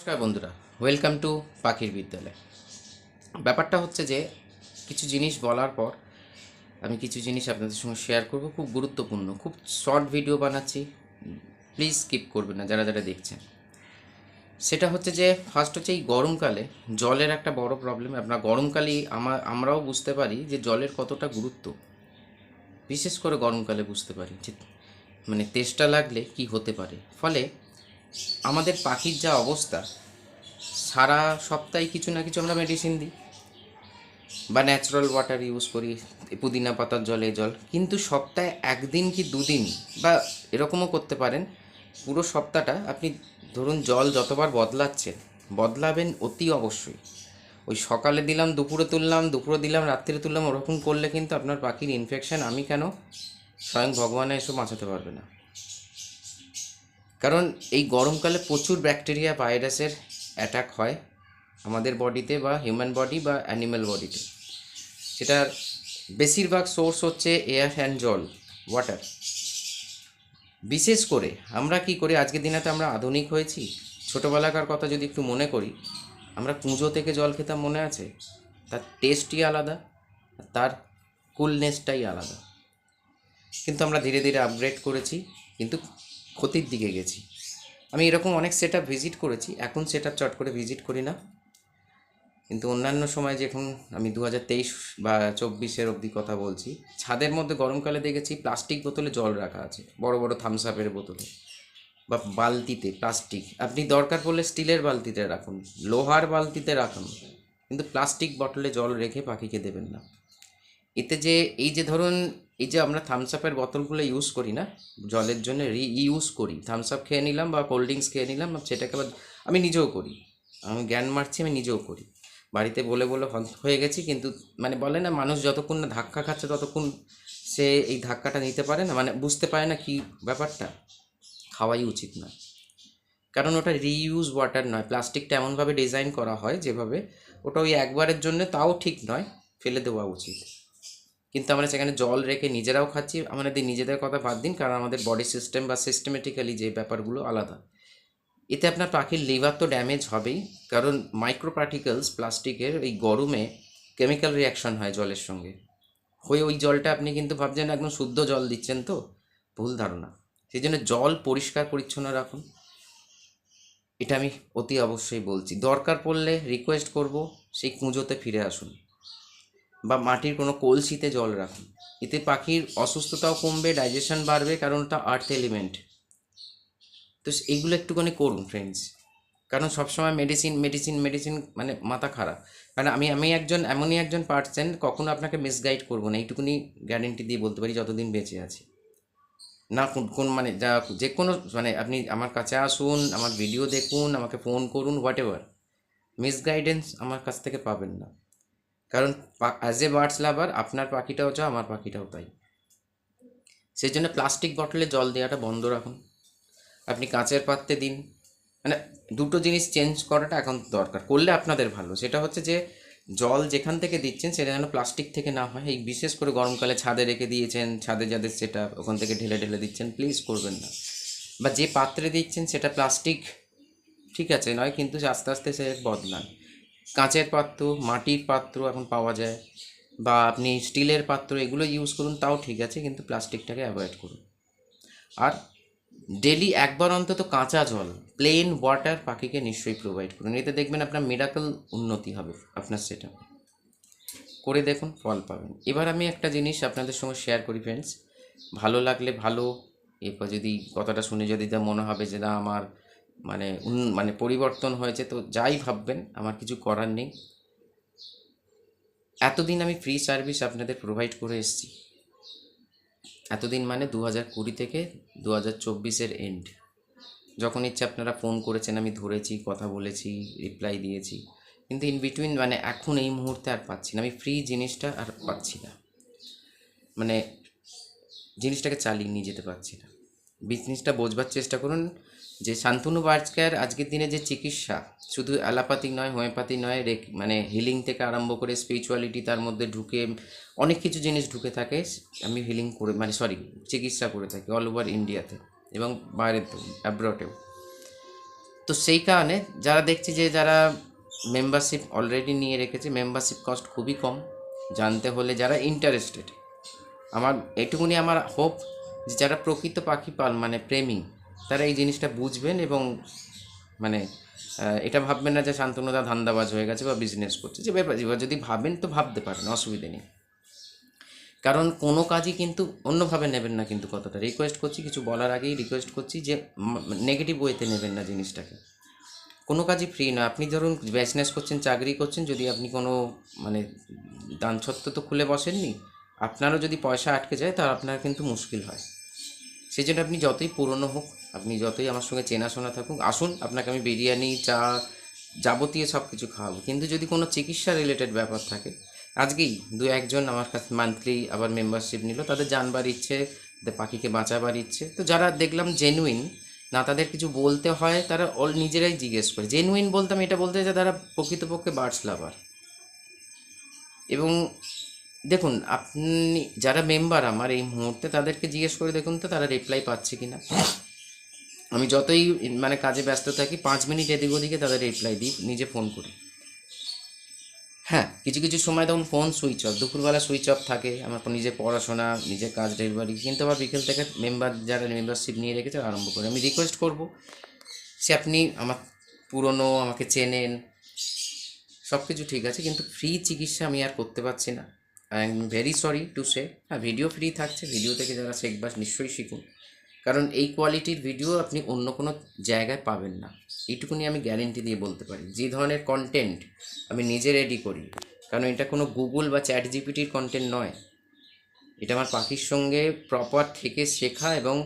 নমস্কার বন্ধুরা welcome to পাখির বিদ্যালয়। ব্যাপারটা হচ্ছে যে, কিছু জিনিস বলার পর আমি কিছু জিনিস আপনাদের সঙ্গে শেয়ার করব, খুব গুরুত্বপূর্ণ, খুব শর্ট ভিডিও বানাচ্ছি প্লিজ স্কিপ করবেন না, যারা যারা দেখছেন। সেটা হচ্ছে যে ফার্স্ট হচ্ছে এই গরমকালে জলের একটা বড় প্রবলেম আপনার গরমকালেই আমার আমরাও বুঝতে পারি যে জলের কতটা গুরুত্ব। বিশেষ করে গরমকালে বুঝতে পারি যে মানে তেষ্টা লাগলে কি হতে পারে। ফলে আমাদের পাখির যা অবস্থা, সারা সপ্তাহে কিছু না কিছু আমরা মেডিসিন দিই। বা ন্যাচারাল ওয়াটার ইউজ করি, পুদিনা পাতার জলে জল। কিন্তু সপ্তাহে একদিন কি দুদিন বা এরকমও করতে পারেন, পুরো সপ্তাহটা আপনি ধরুন জল যতবার বদলাচ্ছেন, বদলাবেন অতি অবশ্যই। ওই সকালে দিলাম, দুপুরে তুললাম, দুপুরে দিলাম রাত্রে তুললাম, ওরকম করলে কিন্তু আপনার পাখির ইনফেকশান আমি কেন? স্বয়ং ভগবানে এসব বাঁচাতে পারবে না। কারণ এই গরমকালে প্রচুর ব্যাকটেরিয়া, ভাইরাসের অ্যাটাক হয় আমাদের বডিতে বা হিউম্যান বডি বা অ্যানিম্যাল বডিতে সেটার বেশিরভাগ সোর্স হচ্ছে এয়ার অ্যান্ড জল ওয়াটার বিশেষ করে আমরা কি করি, আজকের দিনে তো আমরা আধুনিক হয়েছি। ছোটোবেলাকার কথা যদি একটু মনে করি, আমরা কুঁজো থেকে জল খেতাম মনে আছে? তার টেস্টই আলাদা, তার কুলনেসটাই আলাদা। কিন্তু আমরা ধীরে ধীরে আপগ্রেড করেছি, কিন্তু ক্ষতির দিকে গেছি। আমি এরকম অনেক সেট ভিজিট করেছি, এখন সেট চট করে ভিজিট করি না। কিন্তু অন্যান্য সময় যখন আমি দু হাজার তেইশ বা চব্বিশের অবধি কথা বলছি, ছাদের মধ্যে গরমকালে দেখেছি প্লাস্টিক বোতলে জল রাখা আছে, বড় বড় থামস আপের বোতলে বা বালতিতে প্লাস্টিক আপনি দরকার পড়লে স্টিলের বালতিতে রাখুন, লোহার বালতিতে রাখুন, কিন্তু প্লাস্টিক বটলে জল রেখে পাখিকে দেবেন না। এতে যে, এই যে ধরুন এই যে আমরা থামস আপের বোতলগুলো ইউজ করি না, জলের জন্য রি ইউজ করি। থামস আপ খেয়ে নিলাম বা কোল্ড ড্রিঙ্কস খেয়ে নিলাম সেটাকে আবার আমি নিজেও করি। আমি জ্ঞান মারছি, আমি নিজেও করি। বাড়িতে বলে বলে হয়ে গেছি, কিন্তু মানে বলে না, মানুষ যতক্ষণ না ধাক্কা খাচ্ছে, ততক্ষণ সে এই ধাক্কাটা নিতে পারে না। মানে বুঝতে পারে না কি ব্যাপারটা। খাওয়াই উচিত না। কারণ ওটা রিইউজ ওয়াটার নয়। প্লাস্টিকটা এমনভাবে ডিজাইন করা হয় যেভাবে ওটা ওই একবারের জন্য তাও ঠিক নয়, ফেলে দেওয়া উচিত। কিন্তু আমরা সেখানে জল রেখে নিজেরাও খাচ্ছি, আমাদের নিজেদের কথা বাদ দিন, কারণ আমাদের বডি সিস্টেম বা সিস্টেমেটিক্যালি যে ব্যাপারগুলো আলাদা। এতে আপনার পাখির লিভার তো ড্যামেজ হবেই, কারণ মাইক্রো পার্টিকেলস প্লাস্টিকের এই গরমে কেমিক্যাল রিয়াকশন হয় জলের সঙ্গে। হয়ে ওই জলটা আপনি কিন্তু ভাবছেন একদম শুদ্ধ জল দিচ্ছেন তো? ভুল ধারণা। সেই জন্য জল পরিষ্কার পরিচ্ছন্ন রাখুন। এটা আমি অতি অবশ্যই বলছি। দরকার পড়লে রিকোয়েস্ট করব, সেই কুঁজোতে ফিরে আসুন। বা মাটির কোনো কলসিতে জল রাখুন। এতে পাখির অসুস্থতাও কমবে ডাইজেশন বাড়বে, কারণ ওটা আর্থ এলিমেন্ট তো এইগুলো একটুখানি করুন ফ্রেন্ডস কারণ সবসময় মেডিসিন মেডিসিন মেডিসিন মানে মাথা খারাপ। কারণ আমি আমি একজন, এমনই একজন পার্সন কখনো আপনাকে মিসগাইড করব না। এইটুকুনি গ্যারেন্টি দিয়ে বলতে পারি, যতদিন বেঁচে আছি। না, কোন কোন মানে যা, যে কোনো মানে আপনি আমার কাছে আসুন, আমার ভিডিও দেখুন, আমাকে ফোন করুন হোয়াট এভার মিসগাইডেন্স আমার কাছ থেকে পাবেন না। কারণ অ্যাজ এ বার্ডস লাভার আপনার পাখিটাও চাও, আমার পাখিটাও তাই। সেই জন্য প্লাস্টিক বটলে জল দেওয়াটা বন্ধ রাখুন। আপনি কাঁচের পাত্রে দিন। মানে দুটো জিনিস চেঞ্জ করাটা এখন দরকার, করলে আপনাদের ভালো। সেটা হচ্ছে যে, জল যেখান থেকে দিচ্ছেন, সেটা যেন প্লাস্টিক থেকে না হয়। এই বিশেষ করে গরমকালে ছাদে রেখে দিয়েছেন, ছাদে যাদের সেটা ওখান থেকে ঢেলে ঢেলে দিচ্ছেন প্লিজ করবেন না। বা যে পাত্রে দিচ্ছেন, সেটা প্লাস্টিক ঠিক আছে, নয়, কিন্তু আস্তে আস্তে সে বদলান। কাঁচের পাত্র, মাটির পাত্র এখন পাওয়া যায় বা আপনি স্টিলের পাত্র এগুলো ইউজ করুন, তাও ঠিক আছে, কিন্তু প্লাস্টিকটাকে অ্যাভয়েড করুন। আর ডেলি একবার অন্তত কাঁচা জল প্লেন ওয়াটার পাখিকে নিশ্চয়ই প্রোভাইড করুন। এতে দেখবেন আপনার মিরাকল উন্নতি হবে, আপনার সেটা করে দেখুন, ফল পাবেন। এবার আমি একটা জিনিস আপনাদের সঙ্গে শেয়ার করি ফ্রেন্ডস ভালো লাগলে ভালো, এরপর যদি কথাটা শুনে যদি মনে হবে যে না, আমার মানে মানে পরিবর্তন হয়েছে, তো যাই ভাববেন, আমার কিছু করার নেই। এতদিন আমি ফ্রি সার্ভিস আপনাদের প্রোভাইড করে এসেছি। এতদিন মানে দু হাজার কুড়ি থেকে দু হাজার চব্বিশের এন্ড যখন ইচ্ছে আপনারা ফোন করেছেন, আমি ধরেছি, কথা বলেছি রিপ্লাই দিয়েছি। কিন্তু ইন বিটুইন মানে এখন এই মুহূর্তে আর পাচ্ছি না। আমি ফ্রি জিনিসটা আর পাচ্ছি না। মানে জিনিসটাকে চালিয়ে নিয়ে যেতে পারছি না। বিজনেসটা বোঝবার চেষ্টা করুন যে শান্তনু বার্জকার আজকের দিনে যে চিকিৎসা, শুধু অ্যালোপ্যাথিক নয়, হোমিওপ্যাথি নয়, রেক মানে হিলিং থেকে আরম্ভ করে স্পিরিচুয়ালিটি তার মধ্যে ঢুকে অনেক কিছু জিনিস ঢুকে থাকে। আমি হিলিং করে মানে সরি চিকিৎসা করে থাকি অল ওভার ইন্ডিয়াতে এবং বাইরের অ্যাব্রডেও তো সেই কারণে যারা দেখছি যে যারা মেম্বারশিপ অলরেডি নিয়ে রেখেছে মেম্বারশিপ কস্ট খুবই কম। জানতে হলে যারা ইন্টারেস্টেড আমার এটুকুনি আমার হোপ যে যারা প্রকৃত পাখি পাল মানে প্রেমী তারা এই জিনিসটা বুঝবেন এবং মানে এটা ভাববেন না যে শান্তনুদা ধান্দাবাজ হয়ে গেছে বা বিজনেস করছে। যে ব্যাপার, এবার যদি ভাবেন তো ভাবতে পারেন, অসুবিধে নেই। কারণ কোনো কাজই কিন্তু অন্যভাবে নেবেন না কিন্তু কতটা রিকোয়েস্ট করছি, কিছু বলার আগেই রিকোয়েস্ট করছি যে নেগেটিভ ওয়েতে নেবেন না জিনিসটাকে। কোনো কাজই ফ্রি না। আপনি ধরুন বিজনেস করছেন, চাকরি করছেন, যদি আপনি কোনো মানে দান ছত্র তো খুলে বসেননি, আপনারও যদি পয়সা আটকে যায় তা আপনার কিন্তু মুশকিল হয়। সেই জন্য আপনি যতই পুরনো হোক, আপনি যতই আমার সঙ্গে চেনাশোনা থাকুক, আসুন, আপনাকে আমি বিরিয়ানি, চা, যাবতীয় সব কিছু খাওয়াবো। কিন্তু যদি কোনো চিকিৎসা রিলেটেড ব্যাপার থাকে, আজকেই দু একজন আমার কাছে মান্থলি আবার মেম্বারশিপ নিল, তাদের জানবার ইচ্ছে, তাদের পাখিকে বাঁচাবার ইচ্ছে। তো যারা দেখলাম জেনুইন না তাদের কিছু বলতে হয়, তারা অল নিজেরাই জিজ্ঞেস করে। জেনুইন বলতে আমি এটা বলতে যে তারা প্রকৃতপক্ষে বার্ডস লাভার এবং দেখুন, আপনি যারা মেম্বার আমার এই মুহূর্তে তাদেরকে জিজ্ঞেস করে দেখুন তো তারা রিপ্লাই পাচ্ছে কি না আমি যতই মানে কাজে ব্যস্ত থাকি, পাঁচ মিনিট এদিক ওদিকে তাদের রিপ্লাই দিই, নিজে ফোন করি। হ্যাঁ কিছু কিছু সময় তখন ফোন সুইচ অফ দুপুরবেলা সুইচ অফ থাকে, আমার নিজের পড়াশোনা নিজের কাজ ডেলিভারি কিন্তু আবার বিকেল থেকে মেম্বার যারা মেম্বারশিপ নিয়ে রেখেছে আরম্ভ করে। আমি রিকোয়েস্ট করব, সে আপনি আমার পুরনো, আমাকে চেনেন সব কিছু ঠিক আছে, কিন্তু ফ্রি চিকিৎসা আমি আর করতে পারছি না। I am very sorry to say হ্যাঁ ভিডিও ফ্রি থাকছে ভিডিও থেকে যারা শিখবার নিশ্চয়ই শিখুন কারণ এই কোয়ালিটির ভিডিও আপনি অন্য কোনো জায়গায় পাবেন না। এইটুকুনি আমি গ্যারেন্টি দিয়ে বলতে পারি। যে ধরনের কন্টেন্ট আমি নিজে রেডি করি, কারণ এটা কোনো গুগল বা চ্যাট জিপিটির কন্টেন্ট নয়। এটা আমার পাখির সঙ্গে প্রপার থেকে শেখা এবং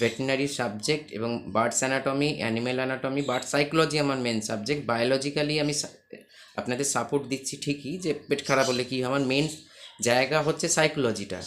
ভেটেরিনারি সাবজেক্ট এবং birds anatomy animal anatomy bird psychology আমার মেন সাবজেক্ট বায়োলজিক্যালি আমি আপনাদের সাপোর্ট দিচ্ছি ঠিকই যে পেট খারাপ হলে কি আমার মেন জায়গা হচ্ছে সাইকোলজিটা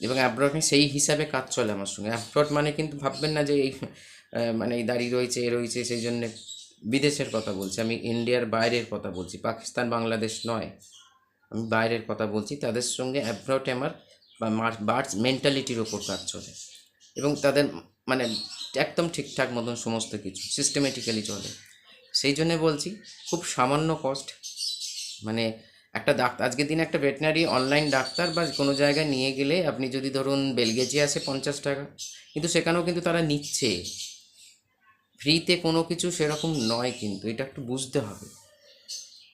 এবং অ্যাব্রড সেই হিসাবে কাজ চলে আমার সঙ্গে। অ্যাব্রড মানে কিন্তু ভাববেন না যে এই মানে এই দাঁড়িয়ে রয়েছে, এ রয়েছে, সেই জন্যে বিদেশের কথা বলছি। আমি ইন্ডিয়ার বাইরের কথা বলছি, পাকিস্তান, বাংলাদেশ নয়। আমি বাইরের কথা বলছি, তাদের সঙ্গে অ্যাব্রড আমার বা বার্ডস মেন্টালিটির ওপর কাজ চলে। এবং তাদের মানে একদম ঠিকঠাক মতন সমস্ত কিছু সিস্টেমেটিক্যালি চলে। সেই জন্যে বলছি, খুব সামান্য কস্ট মানে একটা ডাক্তার আজকের দিনে একটা ভেটেনারি অনলাইন ডাক্তার বা কোনো জায়গায় নিয়ে গেলে আপনি যদি ধরুন বেলগেজি আসে পঞ্চাশ টাকা, কিন্তু সেখানেও কিন্তু তারা নিচ্ছে। ফ্রিতে কোনো কিছু সেরকম নয় কিন্তু, এটা একটু বুঝতে হবে।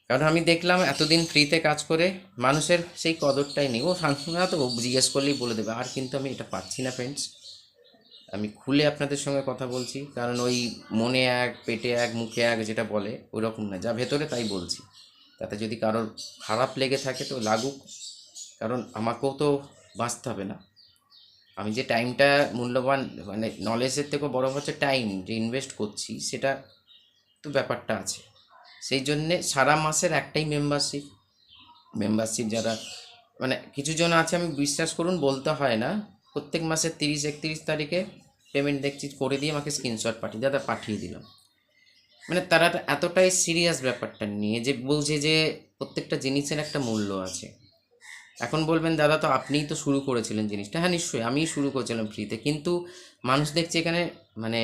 কারণ আমি দেখলাম এতদিন ফ্রিতে কাজ করে মানুষের সেই কদরটাই নেই। ও শান্তনা তো জিজ্ঞেস করলেই বলে দেবে, আর কিন্তু আমি এটা পাচ্ছি না ফ্রেন্ডস আমি খুলে আপনাদের সঙ্গে কথা বলছি, কারণ ওই মনে এক, পেটে এক, মুখে এক যেটা বলে, ওরকম না, যা ভেতরে তাই বলছি। তাতে যদি কারোর খারাপ লেগে থাকে তো লাগুক। কারণ আমাকেও তো বাঁচতে হবে না। আমি যে টাইমটা মূল্যবান মানে নলেজের থেকেও বড় হচ্ছে টাইম, যে ইনভেস্ট করছি, সেটা তো ব্যাপারটা আছে। সেই জন্যে সারা মাসের একটাই মেম্বারশিপ মেম্বারশিপ যারা মানে কিছু জন আছে, আমি বিশ্বাস করুন, বলতে হয় না। প্রত্যেক মাসের তিরিশ, একত্রিশ তারিখে পেমেন্ট দেখছি, করে দিয়ে আমাকে স্ক্রিনশট পাঠিয়ে, দাদা পাঠিয়ে দিলাম। মানে তারা এতটাই সিরিয়াস ব্যাপারটা নিয়ে যে বলছে যে প্রত্যেকটা জিনিসের একটা মূল্য আছে। এখন বলবেন, দাদা, তো আপনিই তো শুরু করেছিলেন জিনিসটা। হ্যাঁ নিশ্চয়ই, আমিই শুরু করেছিলাম ফ্রিতে কিন্তু মানুষ দেখছে এখানে মানে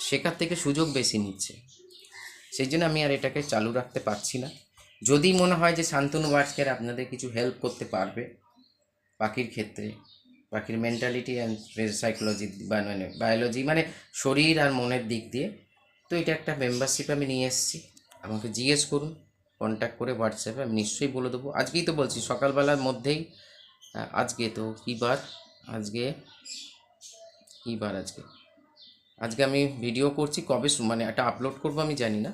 শেখার থেকে সুযোগ বেশি নিচ্ছে। সেই জন্য আমি আর এটাকে চালু রাখতে পারছি না। যদি মনে হয় যে শান্তনু বার্ডসকের আপনাদের কিছু হেল্প করতে পারবে পাখির ক্ষেত্রে, পাখির মেন্টালিটি অ্যান্ড সাইকোলজি মানে বায়োলজি মানে শরীর আর মনের দিক দিয়ে তো এটা একটা মেম্বারশিপ আমি নিয়ে এসেছি। আমাকে জিজ্ঞেস করুন কন্ট্যাক্ট করে হোয়াটসঅ্যাপে আমি নিশ্চয়ই বলে দেবো। আজকেই তো বলছি, সকালবেলার মধ্যেই আজকে তো কী বার? আজকে, কী বার আজকে? আজকে আমি ভিডিও করছি, কবে মানে একটা আপলোড করব আমি জানি না।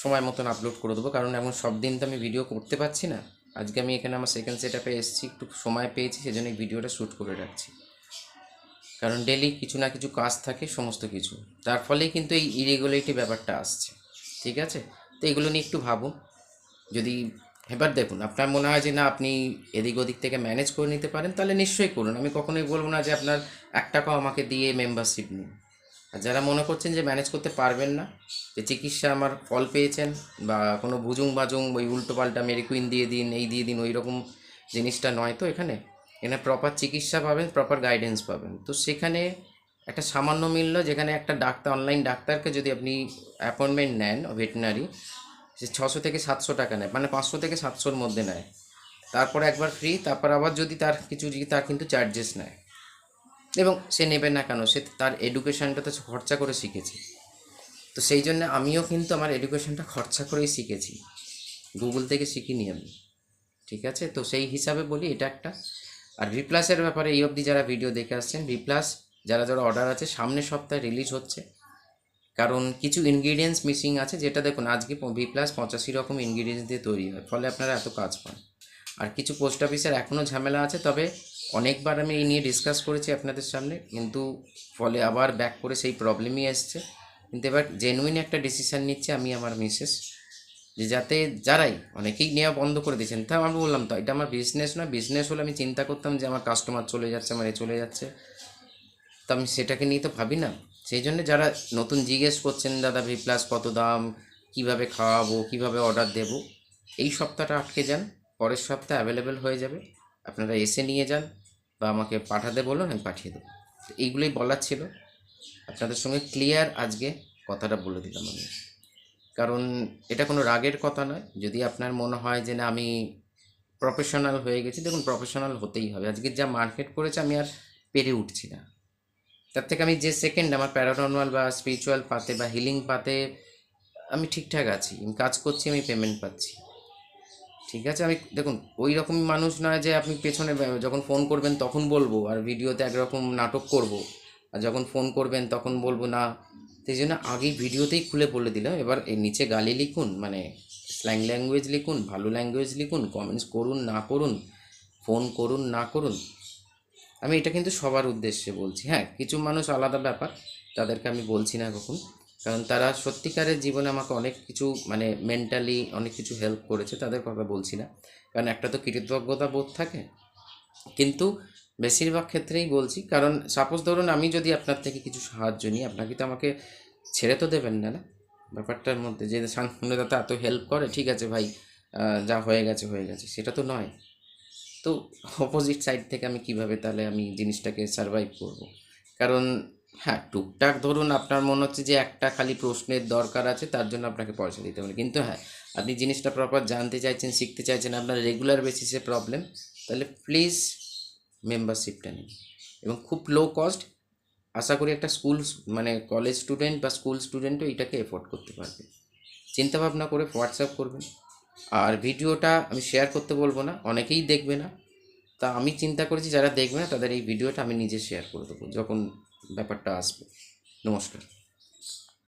সময় মতন আপলোড করে দেবো, কারণ এখন সব দিন তো আমি ভিডিও করতে পারছি না। আজকে আমি এখানে আমার সেকেন্ড সেট আপে এসেছি, একটু সময় পেয়েছি, সেজন্য ভিডিওটা শ্যুট করে রাখছি। কারণ ডেলি কিছু না কিছু কাজ থাকে, সমস্ত কিছু। তার ফলেই কিন্তু এই ইরেগুলেটি ব্যাপারটা আসছে, ঠিক আছে? তো এগুলো নিয়ে একটু ভাবুন। যদি, এবার দেখুন, আপনার মনে হয় যে না, আপনি এদিক ওদিক থেকে ম্যানেজ করে নিতে পারেন, তাহলে নিশ্চয়ই করুন। আমি কখনোই বলব না যে আপনার এক টাকাও আমাকে দিয়ে মেম্বারশিপ নিন। আর যারা মনে করছেন যে ম্যানেজ করতে পারবেন না, যে চিকিৎসা আমার ফল পেয়েছেন, বা কোনো ভুজুং বাজুং ওই উল্টো পাল্টা মেরিকুইন দিয়ে দিন, এই দিয়ে দিন, ওই রকম জিনিসটা নয় তো এখানে। এখানে প্রপার চিকিৎসা পাবেন প্রপার গাইডেন্স পাবেন। তো সেখানে একটা সামান্য মূল্য, যেখানে একটা ডাক্তার অনলাইন ডাক্তারকে যদি আপনি অ্যাপয়েন্টমেন্ট নেন ভেটেনারি সে ছশো থেকে সাতশো টাকা নেয় মানে পাঁচশো থেকে সাতশোর মধ্যে নেয়। তারপর একবার ফ্রি তারপর আবার যদি তার কিছু তার কিন্তু চার্জেস নেয়। এবং সে নেবে না কেন, সে তার এডুকেশনটা তো খরচা করে শিখেছে। তো সেই জন্য আমিও কিন্তু আমার এডুকেশনটা খরচা করেই শিখেছি। গুগল থেকে শিখিনি আমি। ঠিক আছে? তো সেই হিসাবে বলি এটা একটা আর রিপ্লাসের ব্যাপারে এই অবধি যারা ভিডিও দেখে আসছেন রিপ্লাস যারা যারা অর্ডার আছে, সামনের সপ্তাহে রিলিজ হচ্ছে। কারণ কিছু ইনগ্রিডিয়েন্টস মিসিং আছে, যেটা দেখুন, আজকে ভি প্লাস পঁচাশি রকম ইনগ্রিডিয়েন্টস দিয়ে তৈরি হয়, ফলে আপনারা এত কাজ পান। আর কিছু পোস্ট অফিসের এখনও ঝামেলা আছে, তবে অনেকবার আমি এই নিয়ে ডিসকাস করেছি আপনাদের সামনে, কিন্তু ফলে আবার ব্যাক করে সেই প্রবলেমই এসছে। কিন্তু এবার জেনুইন একটা ডিসিশান নিচ্ছে আমি, আমার মিসেস যে যাতে যারাই অনেকেই নেওয়া বন্ধ করে দিয়েছেন, তা আমি বললাম, তো এটা আমার বিজনেস না বিজনেস হলে আমি চিন্তা করতাম যে আমার কাস্টমার চলে যাচ্ছে, আমার এ চলে যাচ্ছে। তো আমি সেটাকে নিয়ে তো ভাবি না। সেই জন্য যারা নতুন জিজ্ঞেস করছেন, দাদা ভি প্লাস কত দাম? কীভাবে খাওয়াবো? কীভাবে অর্ডার দেব? এই সপ্তাহটা আটকে যান, পরের সপ্তাহে অ্যাভেলেবেল হয়ে যাবে। আপনারা এসে নিয়ে যান বা আমাকে পাঠাতে বলুন, আমি পাঠিয়ে দেবো। এইগুলোই বলার ছিল। আপনাদের সঙ্গে ক্লিয়ার আজকে কথাটা বলে দিলাম আমি। কারণ এটা কোনো রাগের কথা নয়। যদি আপনার মনে হয় যে না, আমি প্রফেশনাল হয়ে গেছি, দেখুন প্রফেশনাল হতেই হবে। আজকে যা মার্কেট করেছে, আমি আর পেরে উঠছি না। তার থেকে আমি যে সেকেন্ড আমার প্যারানর্মাল বা স্পিরিচুয়াল পাতে বা হিলিং পাতে আমি ঠিকঠাক আছি। আমি কাজ করছি, আমি পেমেন্ট পাচ্ছি। ঠিক আছে? আমি, দেখুন, ওই রকম মানুষ নয় যে আপনি পেছনে, যখন ফোন করবেন তখন বলব। আর ভিডিওতে একরকম নাটক করব। আর যখন ফোন করবেন তখন বলব, না সেই জন্য আগেই ভিডিওতেই খুলে বলে দিলাম। এবার এর নিচে গালি লিখুন মানে স্ল্যাং ল্যাঙ্গুয়েজ লিখুন, ভালো ল্যাঙ্গুয়েজ লিখুন কমেন্টস করুন, না করুন ফোন করুন, না করুন। আমি এটা কিন্তু সবার উদ্দেশ্যে বলছি। হ্যাঁ কিছু মানুষ আলাদা ব্যাপার, তাদেরকে আমি বলছি না কখন। কারণ তারা সত্যিকারের জীবনে আমাকে অনেক কিছু মানে মেন্টালি অনেক কিছু হেল্প করেছে, তাদের কথা বলছি না। কারণ একটা তো কৃতজ্ঞতা বোধ থাকে। কিন্তু বেশিরভাগ ক্ষেত্রেই বলছি, কারণ সাপোজ ধরুন আমি যদি আপনার থেকে কিছু সাহায্য নিই, আপনাকে তো আমাকে ছেড়ে তো দেবেন না না? ব্যাপারটার মধ্যে যে শান্তনুদাতা এত হেল্প করে, ঠিক আছে ভাই যা হয়ে গেছে হয়ে গেছে, সেটা তো নয়। তো অপোজিট সাইড থেকে আমি কীভাবে তাহলে আমি জিনিসটাকে সারভাইভ করব? কারণ হ্যাঁ টুকটাক ধরুন আপনার মনে হচ্ছে যে একটা খালি প্রশ্নের দরকার আছে, তার জন্য আপনাকে পয়সা দিতে হবে কিন্তু হ্যাঁ আপনি জিনিসটা প্রপার জানতে চাইছেন, শিখতে চাইছেন, আপনার রেগুলার বেসিসে প্রবলেম তাহলে প্লিজ মেম্বারশিপটা নিন এবং খুব লো কস্ট আশা করি একটা স্কুল মানে কলেজ স্টুডেন্ট বা স্কুল স্টুডেন্টও এটাকে এফোর্ড করতে পারবে। চিন্তা ভাবনা করে হোয়াটসঅ্যাপ করবেন। আর ভিডিওটা আমি শেয়ার করতে বলব না, অনেকেই দেখবে না। তা আমি চিন্তা করেছি, যারা দেখবে না, তাদের এই ভিডিওটা আমি নিজে শেয়ার করে দেবো, যখন ব্যাপারটা আসবে। নমস্কার।